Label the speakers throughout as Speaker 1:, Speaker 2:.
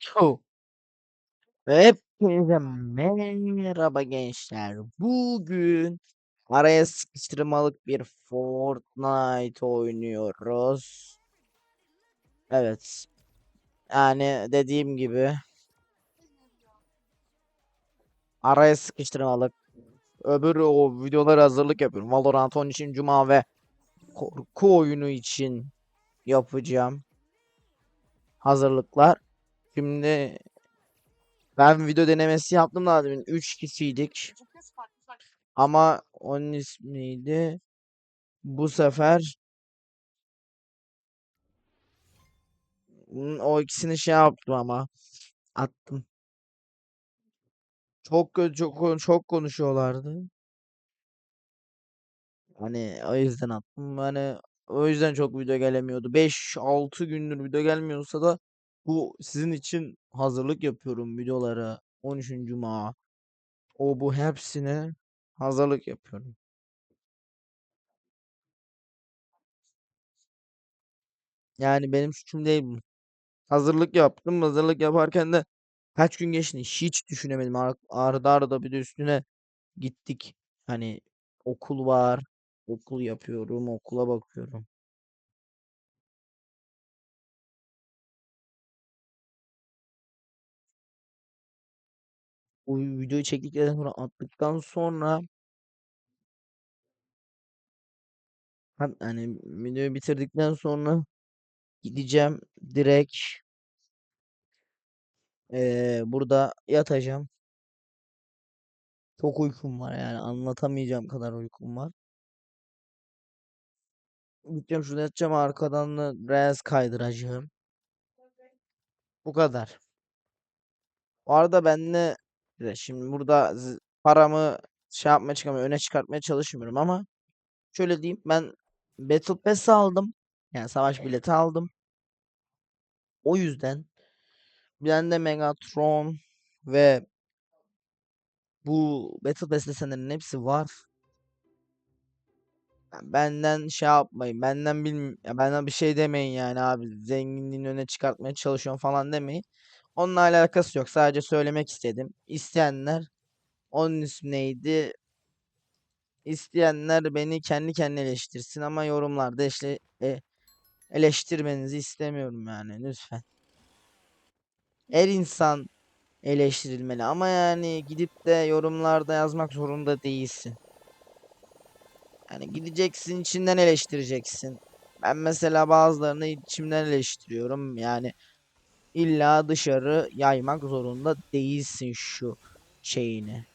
Speaker 1: Ço Hepinize merhaba gençler. Bugün araya sıkıştırmalık bir Fortnite oynuyoruz. Evet. Yani dediğim gibi araya sıkıştırmalık. Öbür o videoları hazırlık yapıyorum. Valorant 10 için Cuma ve korku oyunu için yapacağım hazırlıklar. Şimdi ben video denemesi yaptım daha demin. 3 kişiydik. Ama onun ismiydi. Bu sefer Hmm, o ikisini şey yaptım ama attım. Çok çok çok konuşuyorlardı. Hani o yüzden attım. Hani o yüzden çok video gelemiyordu. 5-6 gündür video gelmiyorsa da bu sizin için hazırlık yapıyorum videolara. 13. Cuma. O bu hepsine hazırlık yapıyorum. Yani benim suçum değil bu. Hazırlık yaptım. Hazırlık yaparken de kaç gün geçti hiç düşünemedim. Ar arda arda bir de üstüne gittik. Hani okul var. Okul yapıyorum. Okula bakıyorum. Bu videoyu çektikten sonra attıktan sonra ha- hani videoyu bitirdikten sonra gideceğim direkt eee, burada yatacağım. Çok uykum var yani anlatamayacağım kadar uykum var. Gideceğim şurada yatacağım arkadan da Reels kaydıracağım. Bu kadar. Bu arada ben de şimdi burada paramı şey yapmaya çıkamıyorum, öne çıkartmaya çalışmıyorum ama şöyle diyeyim ben Battle Pass aldım. Yani savaş bileti aldım. O yüzden tane de Megatron ve bu Battle Pass desenlerinin hepsi var. Yani Benden şey yapmayın. Benden bilm ya benden bir şey demeyin yani abi. Zenginliğini öne çıkartmaya çalışıyorum falan demeyin. Onunla alakası yok. Sadece söylemek istedim. İsteyenler onun ismi neydi? İsteyenler beni kendi kendine eleştirsin ama yorumlarda işte e, eleştirmenizi istemiyorum yani lütfen. Her insan eleştirilmeli ama yani gidip de yorumlarda yazmak zorunda değilsin. Yani gideceksin içinden eleştireceksin. Ben mesela bazılarını içimden eleştiriyorum. Yani illa dışarı yaymak zorunda değilsin şu şeyini.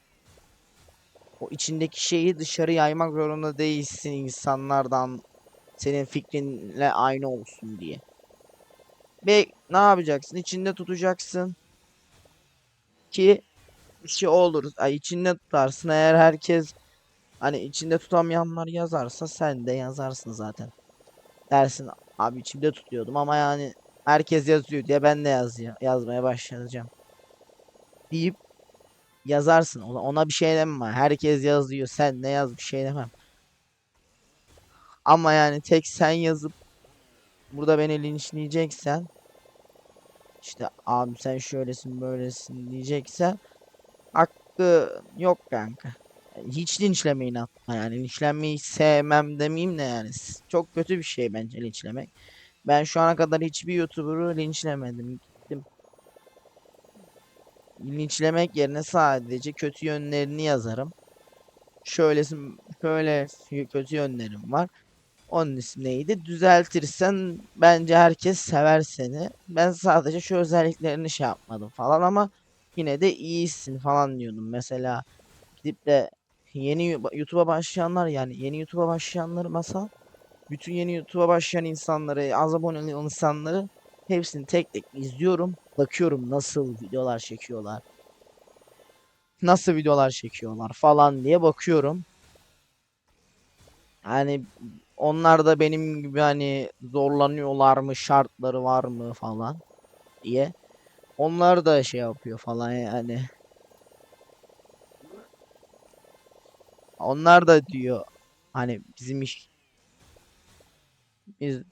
Speaker 1: O içindeki şeyi dışarı yaymak zorunda değilsin insanlardan senin fikrinle aynı olsun diye. Ve ne yapacaksın? İçinde tutacaksın ki bir şey olur. Ay içinde tutarsın. Eğer herkes hani içinde tutamayanlar yazarsa sen de yazarsın zaten. Dersin abi içimde tutuyordum ama yani herkes yazıyor diye ben de yazıyor, yazmaya başlayacağım. Deyip yazarsın. Ona, ona bir şey demem. Herkes yazıyor. Sen ne yaz bir şey demem. Ama yani tek sen yazıp burada beni linçleyeceksen işte abi sen şöylesin böylesin diyeceksen hakkı yok kanka. Hiç linçlemeyin hatta yani linçlenmeyi sevmem demeyeyim de yani çok kötü bir şey bence linçlemek. Ben şu ana kadar hiçbir YouTuber'ı linçlemedim. Gittim linçlemek yerine sadece kötü yönlerini yazarım. Şöylesin şöyle kötü yönlerim var. Onun ismi neydi? Düzeltirsen bence herkes sever seni. Ben sadece şu özelliklerini şey yapmadım falan ama yine de iyisin falan diyordum. Mesela gidip de yeni YouTube'a başlayanlar yani yeni YouTube'a başlayanları masal bütün yeni YouTube'a başlayan insanları, az aboneli insanları hepsini tek tek izliyorum. Bakıyorum nasıl videolar çekiyorlar. Nasıl videolar çekiyorlar falan diye bakıyorum. Yani onlar da benim gibi hani zorlanıyorlar mı, şartları var mı falan diye. Onlar da şey yapıyor falan yani. Onlar da diyor hani bizim iş biz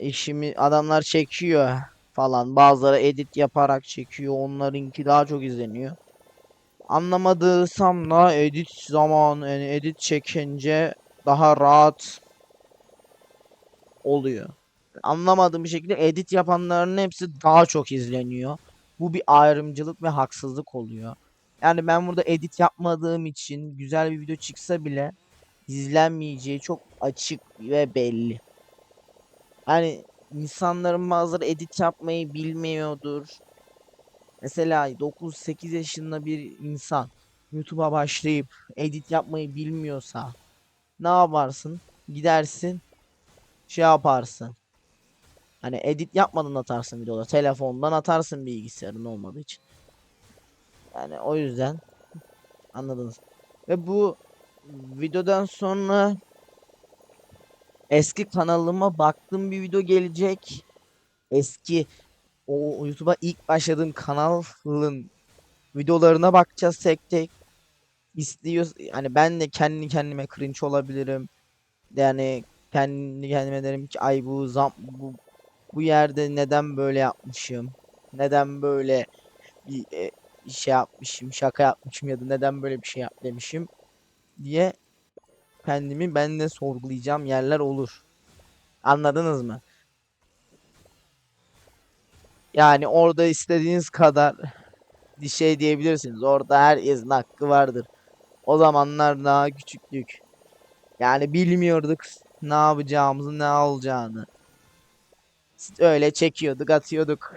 Speaker 1: işimi adamlar çekiyor. falan. Bazıları edit yaparak çekiyor. Onlarınki daha çok izleniyor. Anlamadıysam da edit zaman yani edit çekince daha rahat oluyor. Anlamadığım bir şekilde edit yapanların hepsi daha çok izleniyor. Bu bir ayrımcılık ve haksızlık oluyor. Yani ben burada edit yapmadığım için güzel bir video çıksa bile izlenmeyeceği çok açık ve belli. Yani insanların bazıları edit yapmayı bilmiyordur. Mesela 9-8 yaşında bir insan YouTube'a başlayıp edit yapmayı bilmiyorsa ne yaparsın? Gidersin şey yaparsın. Hani edit yapmadan atarsın videoları. Telefondan atarsın bilgisayarın olmadığı için. Yani o yüzden anladınız. Ve bu videodan sonra eski kanalıma baktığım bir video gelecek. Eski o YouTube'a ilk başladığım kanalın videolarına bakacağız tek tek. İstiyoruz yani ben de kendi kendime cringe olabilirim. Yani kendi kendime derim ki ay bu zam bu bu yerde neden böyle yapmışım? Neden böyle bir e, şey yapmışım, şaka yapmışım ya da neden böyle bir şey yap demişim diye kendimi ben de sorgulayacağım yerler olur. Anladınız mı? Yani orada istediğiniz kadar bir şey diyebilirsiniz. Orada herkesin hakkı vardır. O zamanlar daha küçüktük. Yani bilmiyorduk ne yapacağımızı, ne olacağını. Öyle çekiyorduk, atıyorduk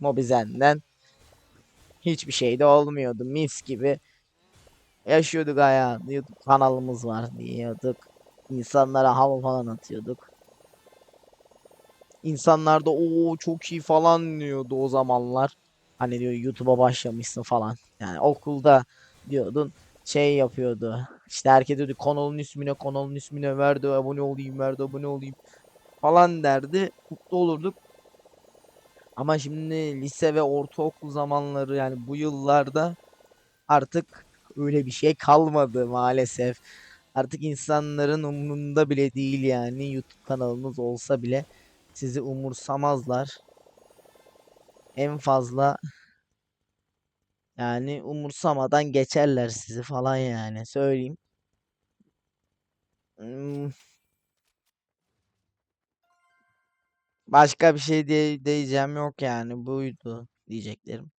Speaker 1: Mobizen'den. Hiçbir şey de olmuyordu. Mis gibi yaşıyorduk hayatı. YouTube kanalımız var diyorduk. İnsanlara hava falan atıyorduk. İnsanlar da o çok iyi falan diyordu o zamanlar. Hani diyor YouTube'a başlamışsın falan. Yani okulda diyordun şey yapıyordu. İşte herkes diyordu kanalın ismine kanalın ismine verdi abone olayım verdi abone olayım falan derdi. Mutlu olurduk. Ama şimdi lise ve ortaokul zamanları yani bu yıllarda artık öyle bir şey kalmadı maalesef. Artık insanların umurunda bile değil yani YouTube kanalınız olsa bile sizi umursamazlar. En fazla yani umursamadan geçerler sizi falan yani söyleyeyim. Hmm. Başka bir şey diye diyeceğim yok yani buydu diyeceklerim.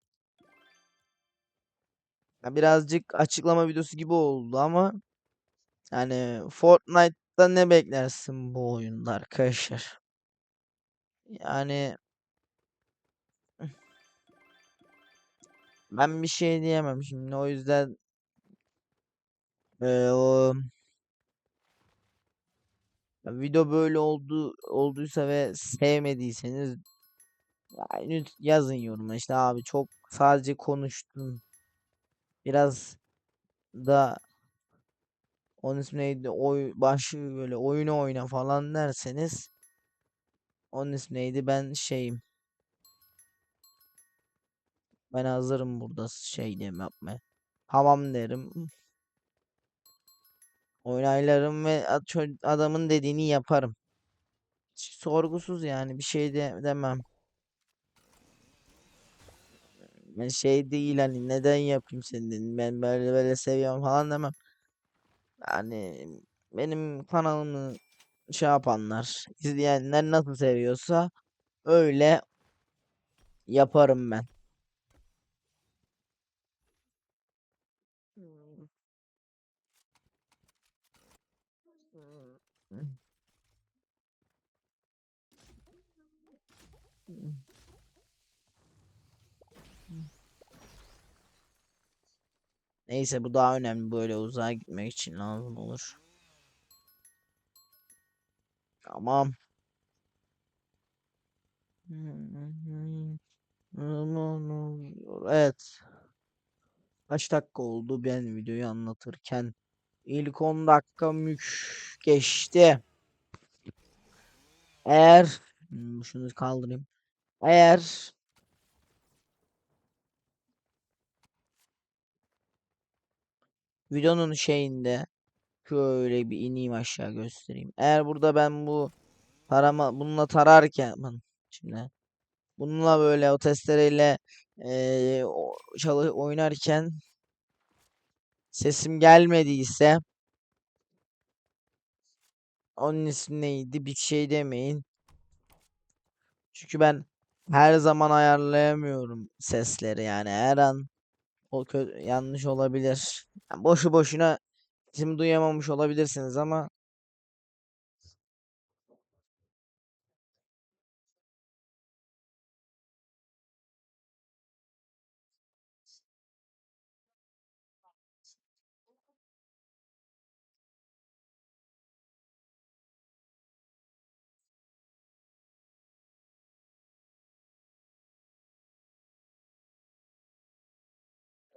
Speaker 1: Birazcık açıklama videosu gibi oldu ama yani Fortnite'da ne beklersin bu oyunda arkadaşlar? Yani ben bir şey diyemem şimdi o yüzden eee, o video böyle oldu olduysa ve sevmediyseniz yani yazın yoruma işte abi çok sadece konuştun biraz da onun ismi neydi? Oy başı böyle oyunu oyna falan derseniz onun ismi neydi? Ben şeyim. Ben hazırım burada şey diyeyim yapmaya. Tamam derim. Oynaylarım ve adamın dediğini yaparım. Sorgusuz yani bir şey de demem ben şey değil hani neden yapayım senin ben böyle böyle seviyorum. falan demem. Yani benim kanalımı şey yapanlar izleyenler nasıl seviyorsa öyle yaparım ben Neyse bu daha önemli böyle uzağa gitmek için lazım olur. Tamam. Evet. Kaç dakika oldu ben videoyu anlatırken? İlk 10 dakika mük geçti. Eğer şunu kaldırayım. Eğer videonun şeyinde şöyle bir ineyim aşağı göstereyim. Eğer burada ben bu tarama bununla tararken şimdi Bununla böyle o testereyle eee, o- çalı oynarken sesim gelmediyse onun ismi neydi? Bir şey demeyin. Çünkü ben her zaman ayarlayamıyorum sesleri yani her an o yanlış olabilir. Yani boşu boşuna sesimi duyamamış olabilirsiniz ama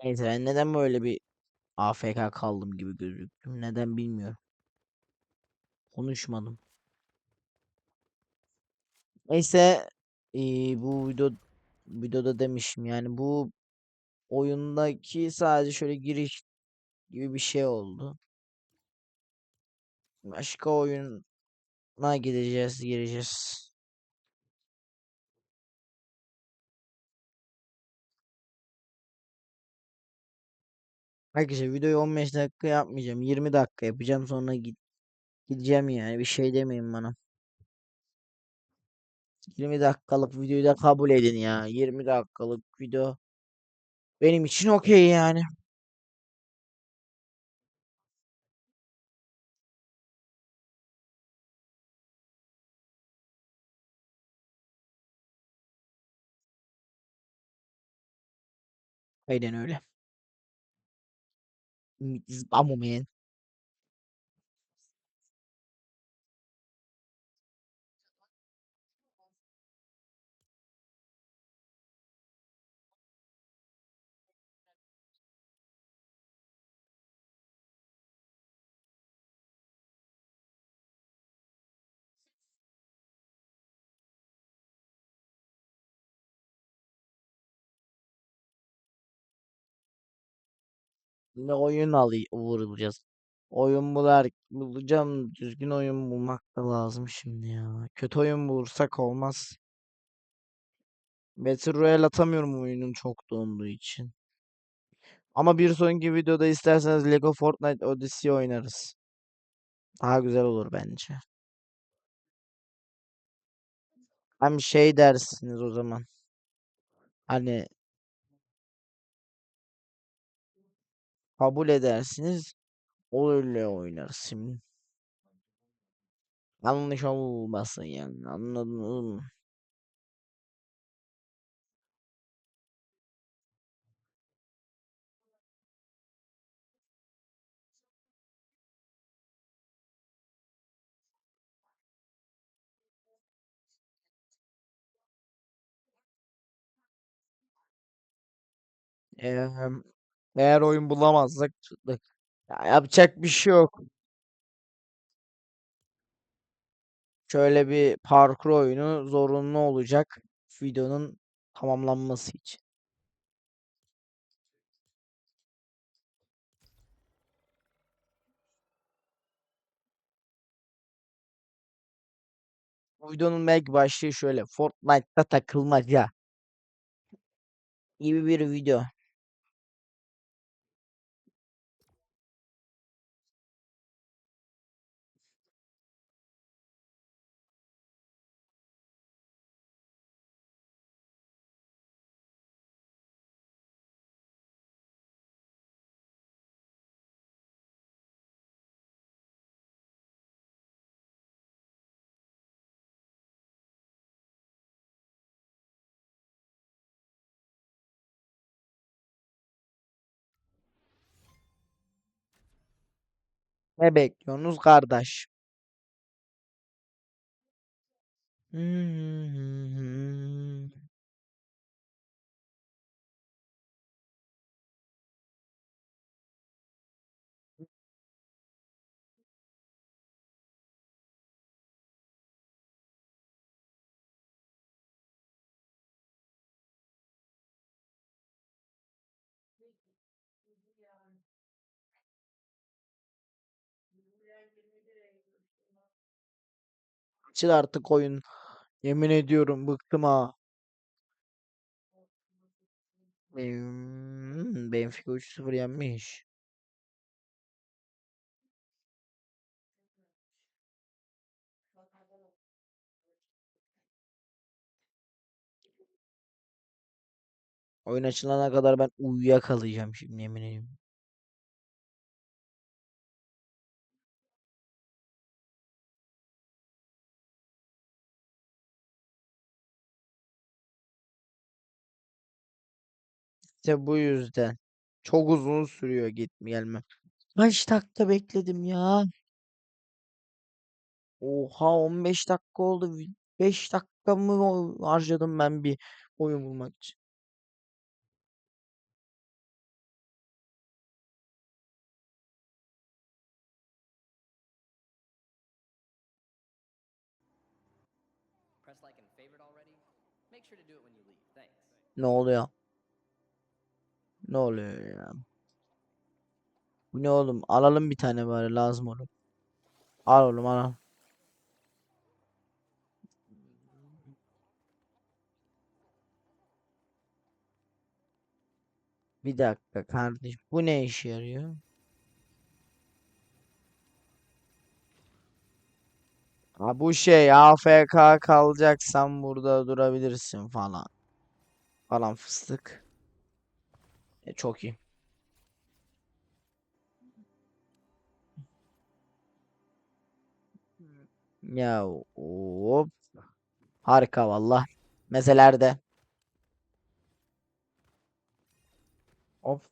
Speaker 1: neyse ben neden böyle bir AFK kaldım gibi gözüktüm. Neden bilmiyorum. Konuşmadım. Neyse eee, bu video videoda demişim yani bu oyundaki sadece şöyle giriş gibi bir şey oldu. Başka oyuna gideceğiz, gireceğiz. Arkadaşlar videoyu 15 dakika yapmayacağım. 20 dakika yapacağım sonra git gideceğim yani. Bir şey demeyin bana. 20 dakikalık videoyu da kabul edin ya. 20 dakikalık video benim için okey yani. Aynen öyle. 你保姆棉 Ne oyun alayım vurulacağız. Oyun bular bulacağım. Düzgün oyun bulmak da lazım şimdi ya. Kötü oyun bulursak olmaz. Battle Royale atamıyorum oyunun çok donduğu için. Ama bir sonraki videoda isterseniz Lego Fortnite Odyssey oynarız. Daha güzel olur bence. Hem şey dersiniz o zaman. Hani kabul edersiniz. Öyle oynarız şimdi. Yanlış olmasın yani. Anladın mı? Eğer, eğer oyun bulamazsak çıktık. Ya yapacak bir şey yok. Şöyle bir parkur oyunu zorunlu olacak videonun tamamlanması için. Videonun belki başlığı şöyle Fortnite'ta takılmaca gibi bir video. Ne bekliyorsunuz kardeş? Açıl artık oyun. Yemin ediyorum bıktım ha. Benfica 3-0 yenmiş. Oyun açılana kadar ben uyuyakalacağım şimdi yemin ediyorum. İşte bu yüzden. Çok uzun sürüyor gitme gelme. Kaç dakika bekledim ya? Oha 15 dakika oldu. 5 dakika mı harcadım ben bir oyun bulmak için. Ne oluyor? Ne oluyor ya? Bu ne oğlum? Alalım bir tane bari lazım olur. Al oğlum al. Bir dakika kardeş. Bu ne işe yarıyor? Ha bu şey AFK kalacaksan burada durabilirsin falan. Falan fıstık. E, çok iyi. Ya hop. Harika valla. Mezelerde. Hop.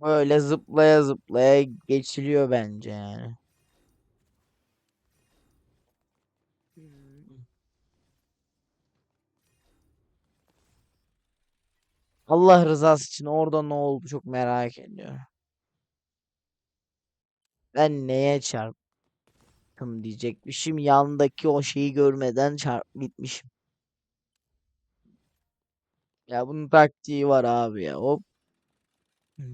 Speaker 1: Böyle zıplaya zıplaya geçiliyor bence yani. Allah rızası için orada ne oldu çok merak ediyorum. Ben neye çarptım diyecekmişim. Yandaki o şeyi görmeden çarp gitmişim. Ya bunun taktiği var abi ya. Hop.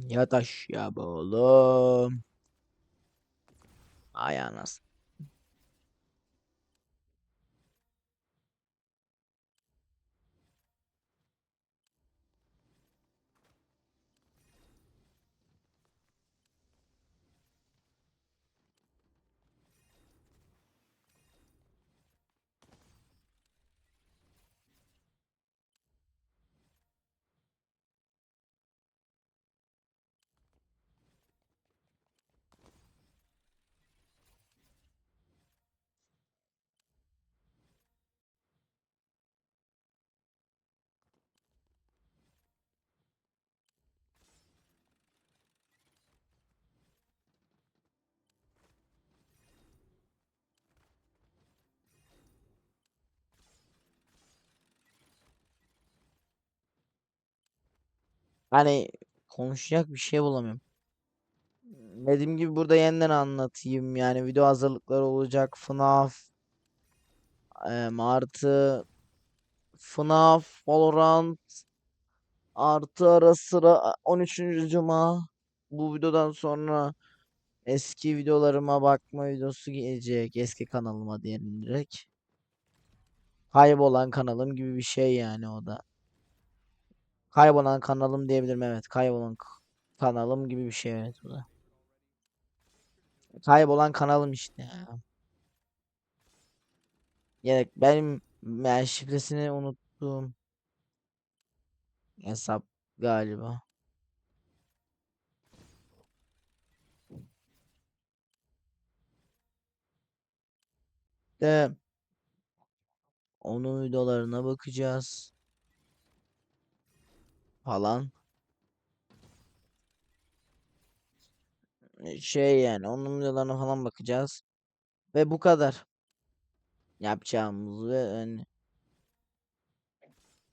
Speaker 1: Yat aşağı be oğlum. Ay anasını. Hani konuşacak bir şey bulamıyorum. Dediğim gibi burada yeniden anlatayım. Yani video hazırlıkları olacak. FNAF em, artı FNAF, Valorant artı ara sıra 13. Cuma bu videodan sonra eski videolarıma bakma videosu gelecek. Eski kanalıma diyelim direkt. Kaybolan kanalım gibi bir şey yani o da. Kaybolan kanalım diyebilirim evet. Kaybolan kanalım gibi bir şey evet bu da. Kaybolan kanalım işte ya. Ya benim yani şifresini unuttum. Hesap galiba. De onun videolarına bakacağız falan. E, Şey yani onun videolarına falan bakacağız. Ve bu kadar yapacağımız ve hani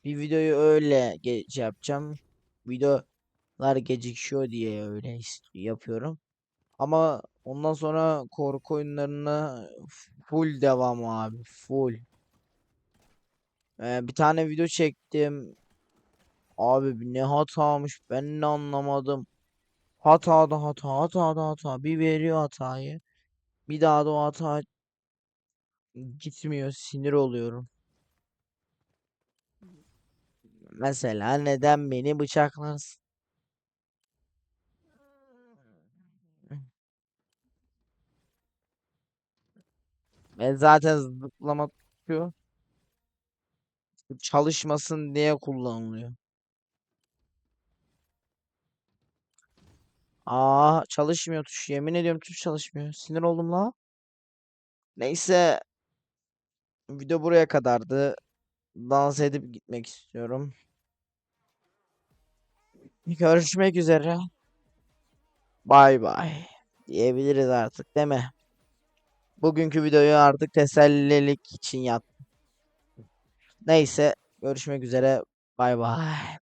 Speaker 1: bir videoyu öyle geç yapacağım. Videolar gecikiyor diye öyle yapıyorum. Ama ondan sonra korku oyunlarına full devam abi. Full. Ee, bir tane video çektim. Abi ne hatamış ben ne anlamadım. Hata da hata hata da hata. Bir veriyor hatayı. Bir daha da o hata gitmiyor. Sinir oluyorum. Mesela neden beni bıçaklarsın? Ben zaten zıplama tutuyor. Çalışmasın diye kullanılıyor. Aa çalışmıyor tuş. Yemin ediyorum tuş çalışmıyor. Sinir oldum la. Neyse. Video buraya kadardı. Dans edip gitmek istiyorum. Görüşmek üzere. Bay bay. Diyebiliriz artık değil mi? Bugünkü videoyu artık tesellilik için yaptım. Neyse. Görüşmek üzere. Bay bay.